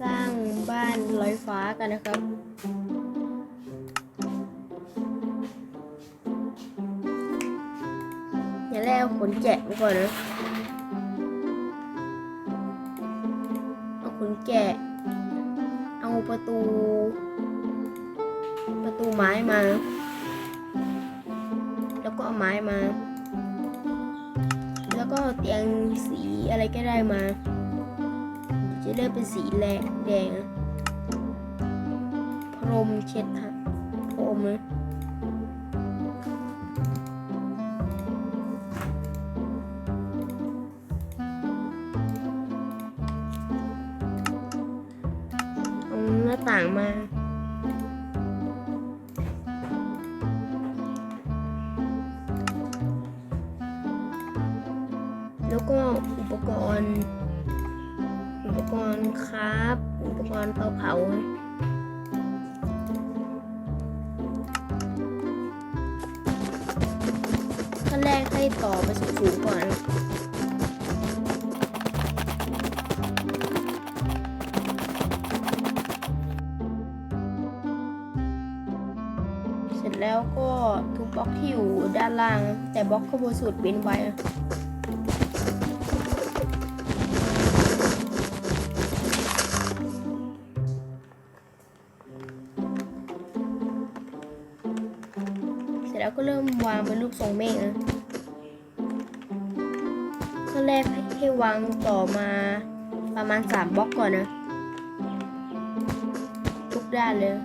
สร้างบ้านลอยฟ้ากันนะครับ อย่าแรกเอาขนแกะมาก่อนนะเอาขนแกะ เอาประตู ประตูไม้มา แล้วก็เอาไม้มา แล้วก็เตียงสีอะไรก็ได้มา จะเลือกเป็นสีแดงแดงพรมเช็ดฮะพรมนะเอาหน้าต่างมา นแรกให้ต่อไปสูงๆก่อนเสร็จแล้วก็ทุกบล็อกที่อยู่ด้านล่าง แต่บล็อกข้างบนสุดเว้นไว้อะเสร็จแล้วก็เริ่มวางเป็นรูปทรงเมฆนะื่อนแรกให้ให้วางต่อมาประมาณสามบล็อกก่อนนะ ทุกด้านเลย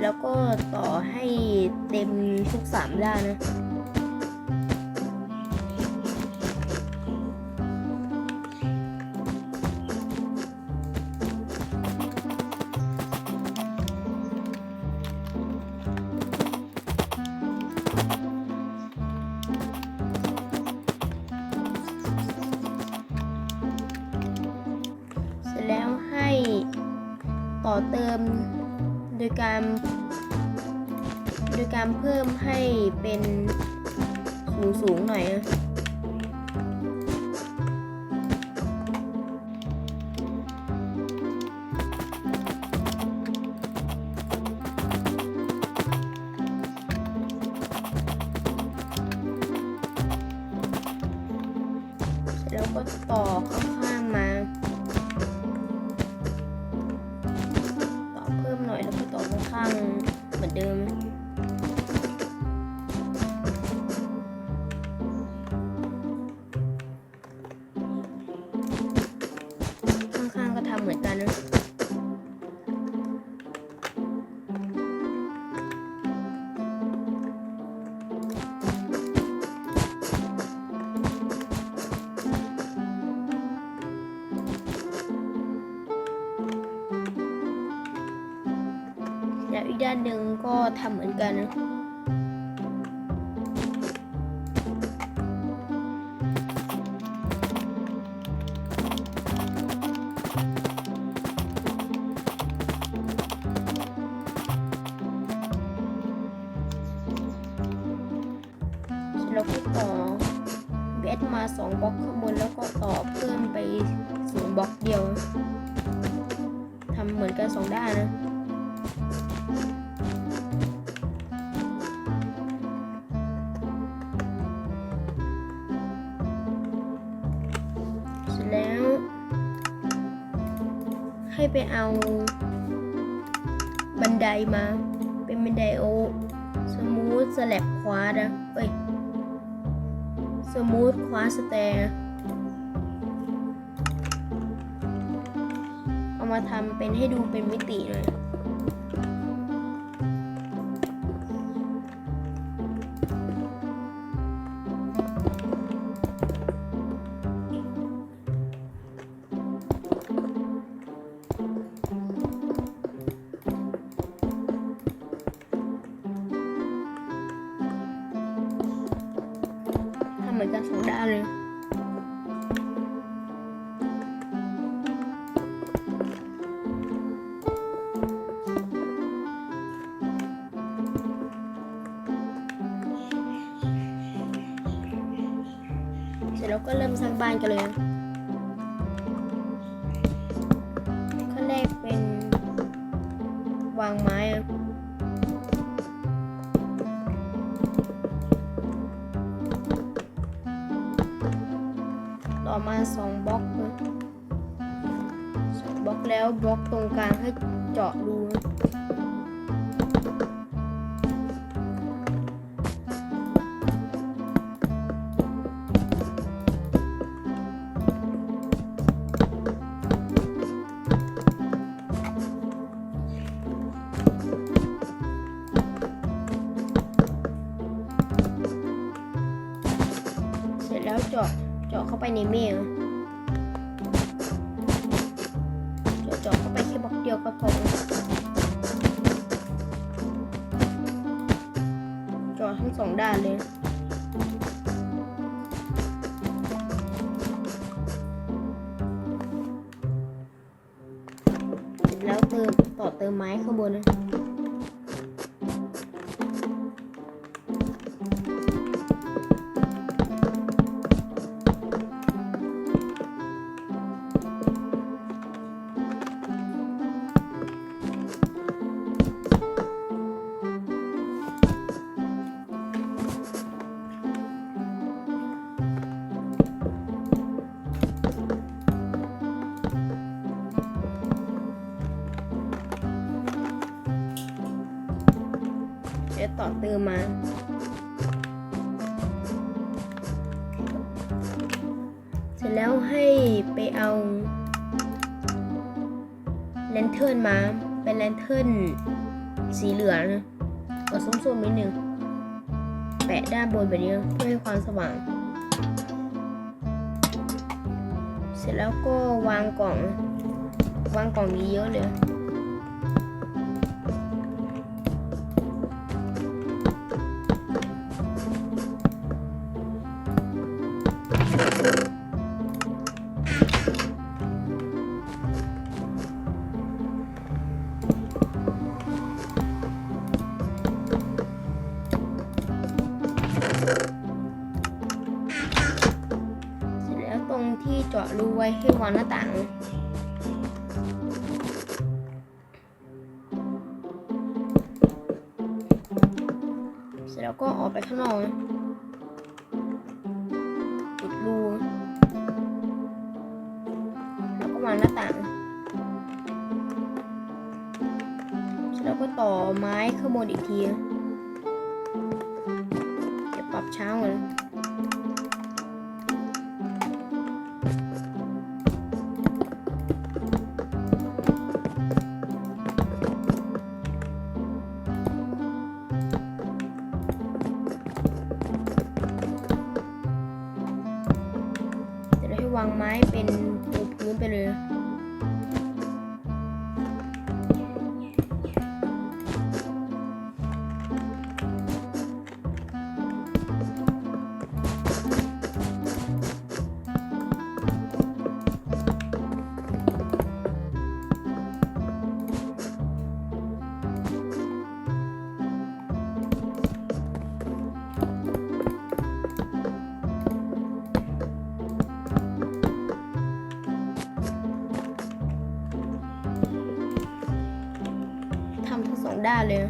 แล้วก็ต่อให้เต็มทุกสามด้านนะ เติมโดยการ โดยการเพิ่มให้เป็นสูงสูงหน่อยนะแล้วก็ต่อข้า อีกด้านหนึ่งก็ทำเหมือนกัน แล้วก็ต่อเบสมาสองบล็อกข้างบนแล้วก็ต่อเพิ่มไปศูนย์บล็อกเดียวทำเหมือนกันสองด้านนะ ไปเอา บันไดมา เป็นบันไดโอสมูทสแลบควาดอะเอ้ยสมูทควาสแตร์เอามาทำเป็นให้ดูเป็นมิติหน่อย ร็จแล้วก็เริ่มสร้างบ้านกันเลยขั้นแรกเป็น วางไม้อะต่อมาสองบล็อกสองบล็อกแล้วบล็อกตรงกลางให้เจาะรูนะ เติมต่อเติมไม้ข้างบนนะ ต่อเติมมาเสร็จแล้วให้ไปเอาแลนเทิร์นมา เป็นแลนเทิร์นสีเหลืองนะกับส้มๆนิดนึง แปะด้านบนแบบนี้เพื่อให้ความสว่าง เสร็จแล้วก็วางกล่อง วางกล่องนี้เยอะเลย ว้ให้วางหน้าต่างเสร็จแล้วก็ออกไปข้างนอกนะปิดรูแล้วก็วางหน้าต่างเสร็จแล้วก็ต่อไม้ข้างบนอีกทีนะ วาให้วางไม้เป็นปูพื้นไปเลย ด้าเลย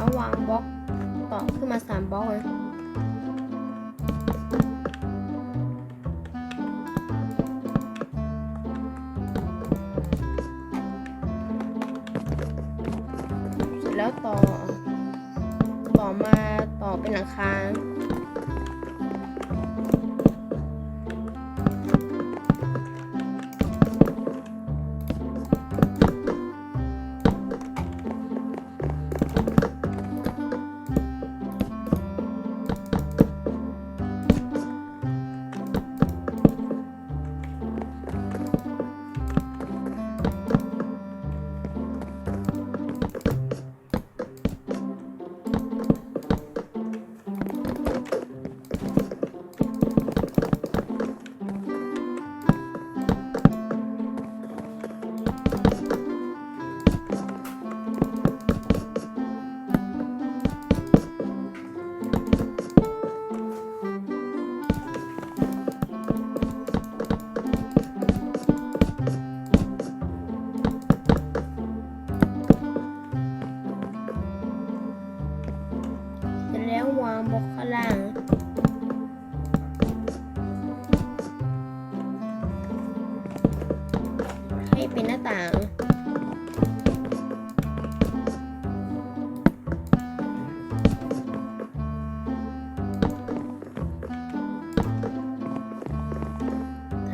แล้ววางบล็อกต่อขึ้นมาสามบล็อกเลย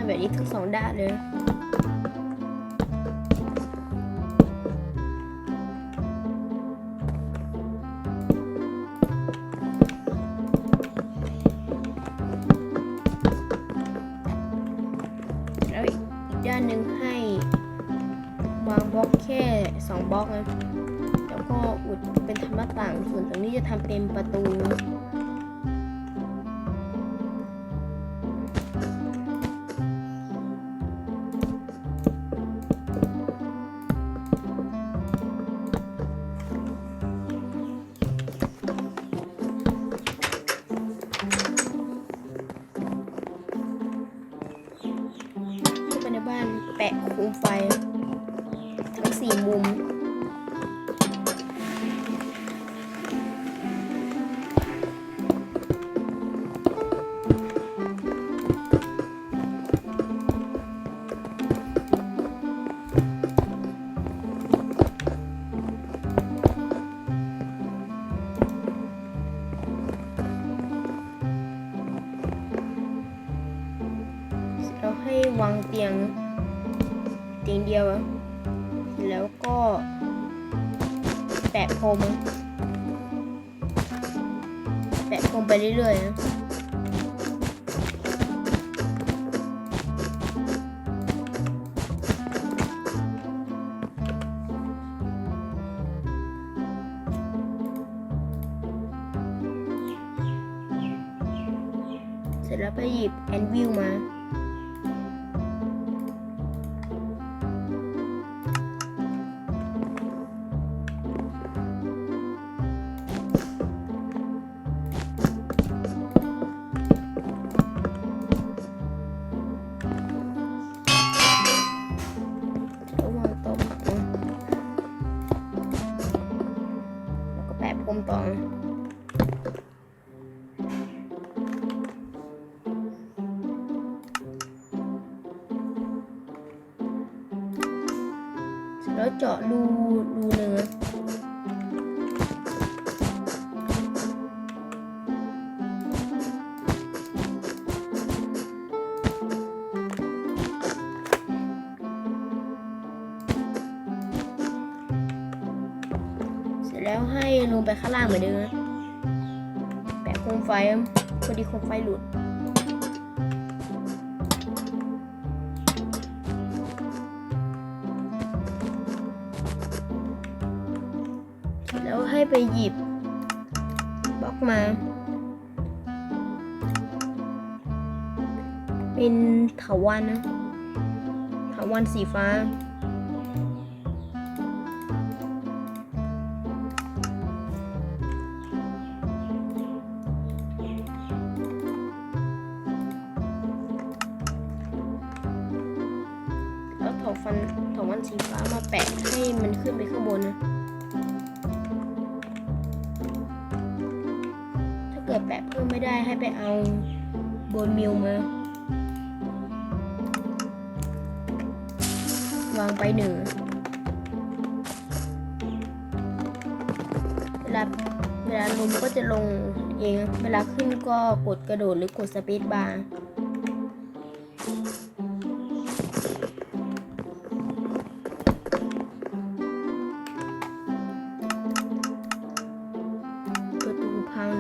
แบบนี้ทั้งสองด้านเลยแล้วอีกด้านหนึ่งให้วางบล็อกแค่สองบล็อกนะแล้วก็อุดเป็นทำหน้าต่างส่วนตรงนี้จะทำเป็นประตู เตียงเตียงเดียวอะแล้วก็แปะพรมแปะพรมไปเรื่อยๆนะเสร็จแล้วไปหยิบแอนวิลมา แล้วเจาะรูรูหนึ่งอเสร็จแล้วให้ลงไปข้างล่างเหมือนเดิมแปะโคมไฟพอดีโคมไฟหลุด ให้ไปหยิบบล็อกมา เป็นถาวันนะถาวันสีฟ้า แล้วถาฟันถาวันสีฟ้ามาแปะให้มันขึ้นไปข้างบนนะ แปะเพิ่มไม่ได้ให้ไปเอาโบนมิลมาวางไปหนึ่งเวลาเวลาลงก็จะลงเอง เวลาขึ้นก็กดกระโดดหรือกดสปีดบาร์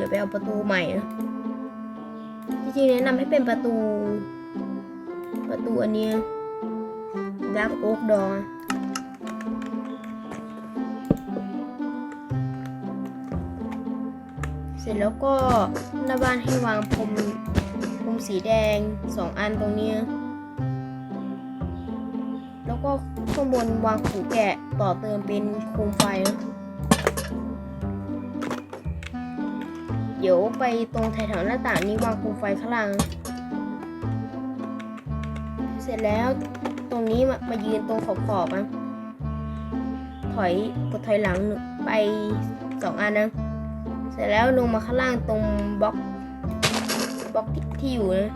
ยวไปเอาประตูใหม่นะจริงๆแนะนำให้เป็นประตู ประตูอันเนี้ดักโอ๊กดอเสร็จแล้วก็หน้าบ้านให้วางพรมพรมสีแดงสองอันตรงเนี้ยแล้วก็ข้างบนวางขูแกะต่อเติมเป็นโคมไฟนะ ดี๋ยวไปตรงแถวๆหน้าต่างนี้วางโคมไฟข้างล่างเสร็จแล้วตรงนี้มามายืนตรงขอบๆนะถอยกดถอยหลังหนึ่งไปสองอันนะเสร็จแล้วลงมาข้างล่างตรงบล็อกบล็อกที่อยู่นะ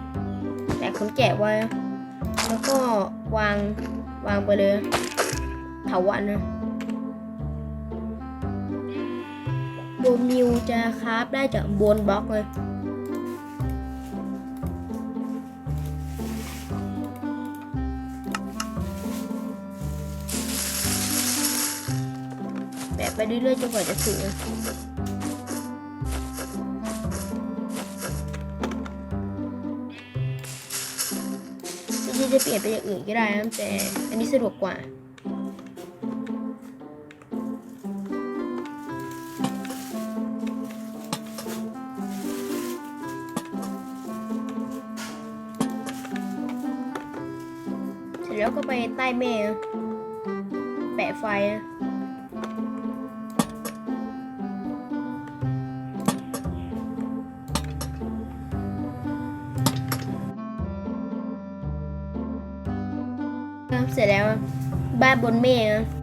แต่คนแกะไว้ แล้วก็วางวางไปเลยเถาวันนะ โบมิวจะคราฟได้จากบนบล็อกเลยแบะไปเรื่อยๆจนกว่าจะถึงจริงๆจะเปลี่ยนไปอย่างอื่นก็ได้นะแต่อันนี้สะดวกกว่า แล้วก็ไปใต้เมฆนะแปะไฟนะเสร็จแล้วบ้านบนเมฆนะ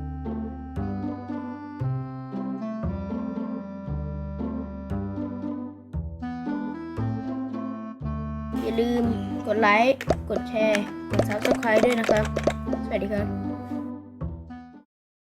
ดไลค์ กดแชร์ กดซับสไคร b e ด้วยนะครับ สวัสดีครับ